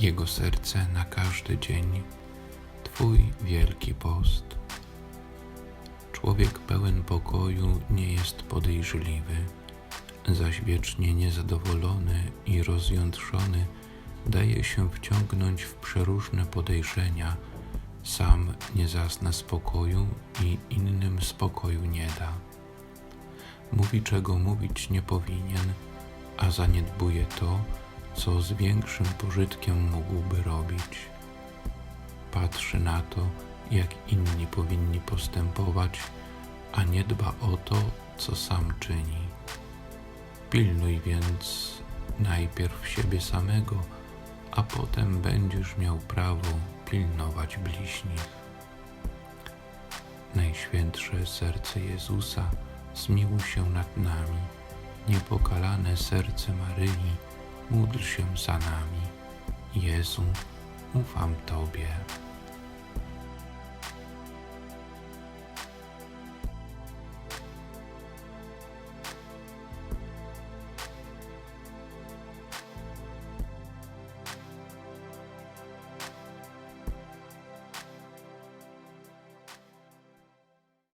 Jego serce na każdy dzień, Twój wielki post. Człowiek pełen pokoju nie jest podejrzliwy, zaś wiecznie niezadowolony i rozjątrzony daje się wciągnąć w przeróżne podejrzenia, sam nie zasna spokoju i innym spokoju nie da. Mówi, czego mówić nie powinien, a zaniedbuje to, co z większym pożytkiem mógłby robić. Patrzy na to, jak inni powinni postępować, a nie dba o to, co sam czyni. Pilnuj więc najpierw siebie samego, a potem będziesz miał prawo pilnować bliźnich. Najświętsze serce Jezusa, zmiłuj się nad nami. Niepokalane serce Maryi, módl się za nami. Jezu, ufam Tobie.